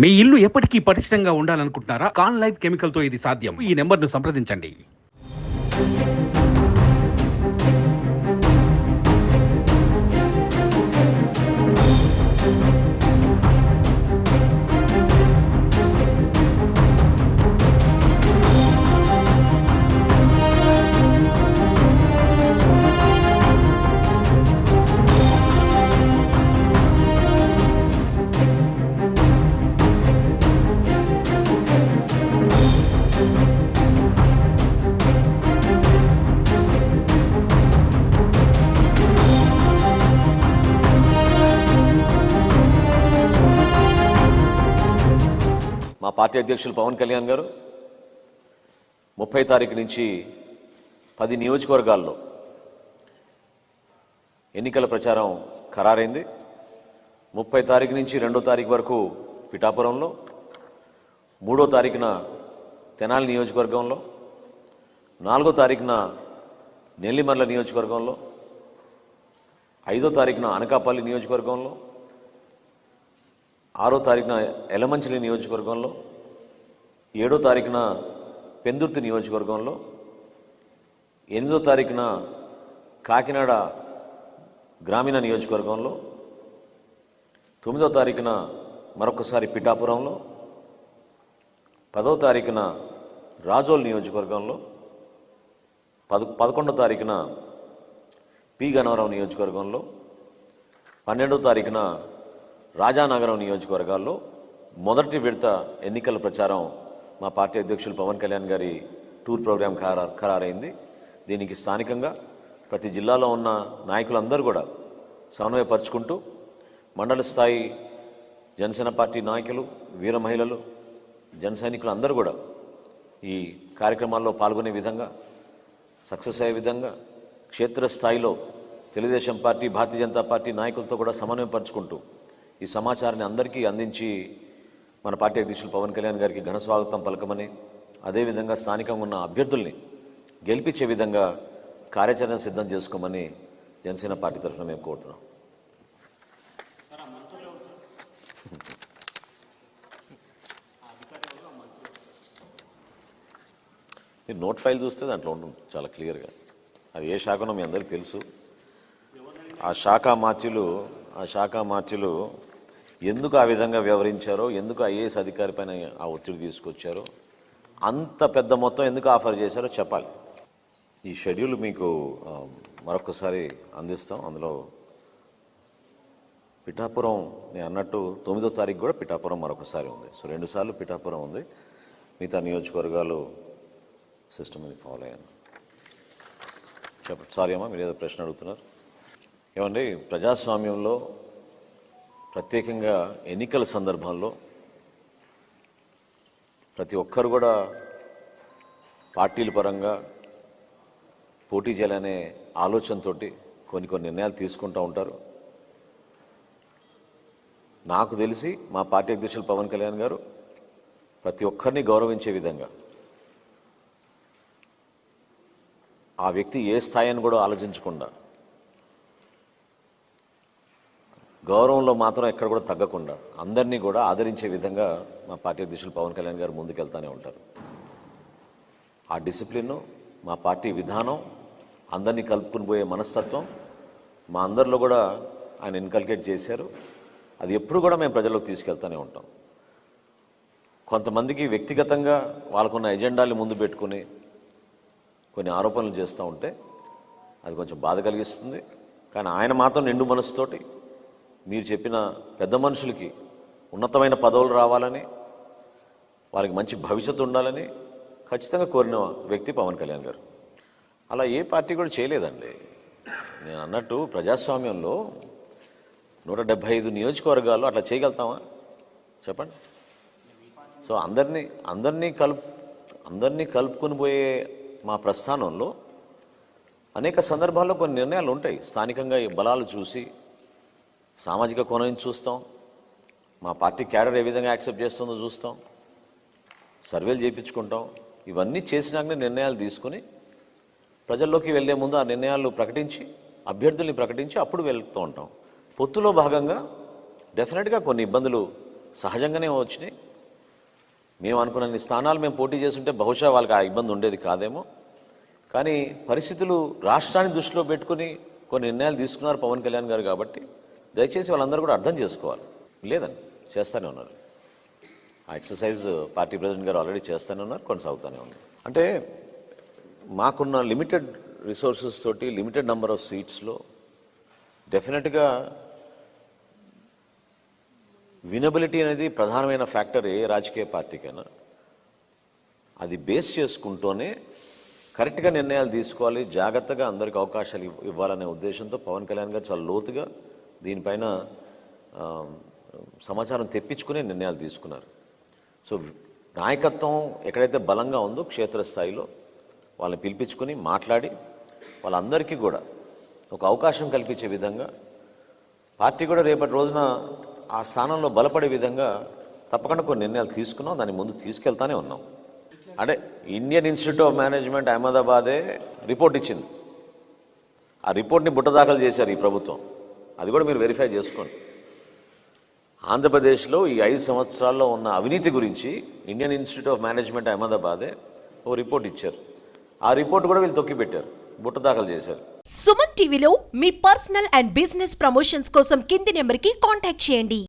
మీ ఇల్లు ఎప్పటికీ పటిష్టంగా ఉండాలనుకుంటున్నారా? కాన్ లైఫ్ కెమికల్తో ఇది సాధ్యం. ఈ నెంబర్ను సంప్రదించండి. పార్టీ అధ్యక్షులు పవన్ కళ్యాణ్ గారు ముప్పై తారీఖు నుంచి పది నియోజకవర్గాల్లో ఎన్నికల ప్రచారం ఖరారైంది. ముప్పై తారీఖు నుంచి రెండో తారీఖు వరకు పిఠాపురంలో మూడో తారీఖున తెనాలి నియోజకవర్గంలో నాలుగో తారీఖున నెల్లిమర్ల నియోజకవర్గంలో ఐదో తారీఖున అనకాపల్లి నియోజకవర్గంలో ఆరో తారీఖున ఎలమంచిలి నియోజకవర్గంలో ఏడో తారీఖున పెందుర్తి నియోజకవర్గంలో ఎనిమిదో తారీఖున కాకినాడ గ్రామీణ నియోజకవర్గంలో తొమ్మిదో తారీఖున మరొకసారి పిఠాపురంలో పదో తారీఖున రాజోల్ నియోజకవర్గంలో పద పదకొండో తారీఖున పి గన్నవరం నియోజకవర్గంలో పన్నెండో తారీఖున రాజానగరం నియోజకవర్గాల్లో మొదటి విడత ఎన్నికల ప్రచారం మా పార్టీ అధ్యక్షులు పవన్ కళ్యాణ్ గారి టూర్ ప్రోగ్రాం ఖరారు ఖరారైంది. దీనికి స్థానికంగా ప్రతి జిల్లాలో ఉన్న నాయకులందరూ కూడా సమన్వయపరుచుకుంటూ మండల స్థాయి జనసేన పార్టీ నాయకులు వీర మహిళలు జన సైనికులు అందరూ కూడా ఈ కార్యక్రమాల్లో పాల్గొనే విధంగా సక్సెస్ అయ్యే విధంగా క్షేత్రస్థాయిలో తెలుగుదేశం పార్టీ భారతీయ జనతా పార్టీ నాయకులతో కూడా సమన్వయపరుచుకుంటూ ఈ సమాచారాన్ని అందరికీ అందించి మన పార్టీ అధ్యక్షులు పవన్ కళ్యాణ్ గారికి ఘన స్వాగతం పలకమని అదేవిధంగా స్థానికంగా ఉన్న అభ్యర్థుల్ని గెలిపించే విధంగా కార్యాచరణ సిద్ధం చేసుకోమని జనసేన పార్టీ తరఫున మేము కోరుతున్నాం. మీరు నోట్ ఫైల్ చూస్తే దాంట్లో ఉంటుంది చాలా క్లియర్గా. అది ఏ శాఖనో మీ అందరికీ తెలుసు. ఆ శాఖ మార్చులు ఆ శాఖ మార్చులు ఎందుకు ఆ విధంగా వ్యవహరించారో ఎందుకు ఐఏఎస్ అధికారి పైన ఆ ఒత్తిడి తీసుకొచ్చారో అంత పెద్ద మొత్తం ఎందుకు ఆఫర్ చేశారో చెప్పాలి. ఈ షెడ్యూల్ మీకు మరొకసారి అందిస్తాం. అందులో పిఠాపురం నేను అన్నట్టు తొమ్మిదో తారీఖు కూడా పిఠాపురం మరొకసారి ఉంది. సో రెండుసార్లు పిఠాపురం ఉంది. మిగతా నియోజకవర్గాలు సిస్టమ్ ఫాలో అయ్యాను. చెప్పండి సారీ అమ్మా మీరు ఏదో ప్రశ్న అడుగుతున్నారు. ఏమండి ప్రజాస్వామ్యంలో ప్రత్యేకంగా ఎన్నికల సందర్భంలో ప్రతి ఒక్కరు కూడా పార్టీల పరంగా పోటీ చేయాలనే ఆలోచనతోటి కొన్ని కొన్ని నిర్ణయాలు తీసుకుంటూ ఉంటారు. నాకు తెలిసి మా పార్టీ అధ్యక్షులు పవన్ కళ్యాణ్ గారు ప్రతి ఒక్కరిని గౌరవించే విధంగా ఆ వ్యక్తి ఏ స్థాయి అని కూడా ఆలోచించకుండా గౌరవంలో మాత్రం ఎక్కడ కూడా తగ్గకుండా అందరినీ కూడా ఆదరించే విధంగా మా పార్టీ అధ్యక్షులు పవన్ కళ్యాణ్ గారు ముందుకెళ్తానే ఉంటారు. ఆ డిసిప్లిన్ మా పార్టీ విధానం అందరినీ కలుపుకుని పోయే మనస్తత్వం మా అందరిలో కూడా ఆయన ఇన్కల్కేట్ చేశారు. అది ఎప్పుడు కూడా మేము ప్రజల్లోకి తీసుకెళ్తూనే ఉంటాం. కొంతమందికి వ్యక్తిగతంగా వాళ్ళకున్న ఎజెండాలు ముందు పెట్టుకుని కొన్ని ఆరోపణలు చేస్తూ ఉంటే అది కొంచెం బాధ కలిగిస్తుంది. కానీ ఆయన మాత్రం నిండు మనసుతోటి మీరు చెప్పిన పెద్ద మనుషులకి ఉన్నతమైన పదవులు రావాలని వారికి మంచి భవిష్యత్తు ఉండాలని ఖచ్చితంగా కోరిన వ్యక్తి పవన్ కళ్యాణ్ గారు. అలా ఏ పార్టీ కూడా చేయలేదండి. నేను అన్నట్టు ప్రజాస్వామ్యంలో నూట డెబ్భై ఐదు నియోజకవర్గాల్లో అట్లా చేయగలుగుతామా? చెప్పండి. సో అందరినీ అందరినీ కలుపు అందరినీ కలుపుకొని పోయే మా ప్రస్థానంలో అనేక సందర్భాల్లో కొన్ని నిర్ణయాలు ఉంటాయి. స్థానికంగా ఈ బలాలు చూసి సామాజిక కోణం నుంచి చూస్తాం. మా పార్టీ క్యాడర్ ఏ విధంగా యాక్సెప్ట్ చేస్తుందో చూస్తాం. సర్వేలు చేయించుకుంటాం. ఇవన్నీ చేసినాకనే నిర్ణయాలు తీసుకుని ప్రజల్లోకి వెళ్ళే ముందు ఆ నిర్ణయాలు ప్రకటించి అభ్యర్థుల్ని ప్రకటించి అప్పుడు వెళ్తూ ఉంటాం. పొత్తులో భాగంగా డెఫినెట్గా కొన్ని ఇబ్బందులు సహజంగానే వచ్చినాయి. మేము అనుకున్న స్థానాలు మేము పోటీ చేస్తుంటే బహుశా వాళ్ళకి ఆ ఇబ్బంది ఉండేది కాదేమో. కానీ పరిస్థితులు రాష్ట్రాన్ని దృష్టిలో పెట్టుకుని కొన్ని నిర్ణయాలు తీసుకున్నారు పవన్ కళ్యాణ్ గారు కాబట్టి దయచేసి వాళ్ళందరూ కూడా అర్థం చేసుకోవాలి. లేదండి చేస్తూనే ఉన్నారు. ఆ ఎక్సర్సైజ్ పార్టీ ప్రెసిడెంట్ గారు ఆల్రెడీ చేస్తూనే ఉన్నారు కొనసాగుతూనే ఉన్నారు అంటే మాకున్న లిమిటెడ్ రిసోర్సెస్ తోటి లిమిటెడ్ నెంబర్ ఆఫ్ సీట్స్లో డెఫినెట్గా వినబిలిటీ అనేది ప్రధానమైన ఫ్యాక్టర్ ఏ రాజకీయ పార్టీకైనా. అది బేస్ చేసుకుంటూనే కరెక్ట్గా నిర్ణయాలు తీసుకోవాలి జాగ్రత్తగా అందరికి అవకాశాలు ఇవ్వాలనే ఉద్దేశంతో పవన్ కళ్యాణ్ గారు చాలా లోతుగా దీనిపైన సమాచారం తెప్పించుకునే నిర్ణయాలు తీసుకున్నారు. సో నాయకత్వం ఎక్కడైతే బలంగా ఉందో క్షేత్రస్థాయిలో వాళ్ళని పిలిపించుకొని మాట్లాడి వాళ్ళందరికీ కూడా ఒక అవకాశం కల్పించే విధంగా పార్టీ కూడా రేపటి రోజున ఆ స్థానంలో బలపడే విధంగా తప్పకుండా కొన్ని నిర్ణయాలు తీసుకున్నాం. దాన్ని ముందు తీసుకెళ్తానే ఉన్నాం. అంటే ఇండియన్ ఇన్స్టిట్యూట్ ఆఫ్ మేనేజ్మెంట్ అహ్మదాబాదే రిపోర్ట్ ఇచ్చింది. ఆ రిపోర్ట్ని బుట్టదాఖలు చేశారు ఈ ప్రభుత్వం. అది కూడా మీరు వెరిఫై చేసుకోండి. ఆంధ్రప్రదేశ్లో ఈ ఐదు సంవత్సరాల్లో ఉన్న అవినీతి గురించి ఇండియన్ ఇన్స్టిట్యూట్ ఆఫ్ మేనేజ్మెంట్ అహ్మదాబాదే ఓ రిపోర్ట్ ఇచ్చారు. ఆ రిపోర్ట్ కూడా వీళ్ళు తొక్కిపెట్టారు బుట్ట దాఖలు చేశారు. సుమన్ టీవీలో మీ పర్సనల్ అండ్ బిజినెస్ ప్రమోషన్స్ కోసం కింది నెంబర్కి కాంటాక్ట్ చేయండి.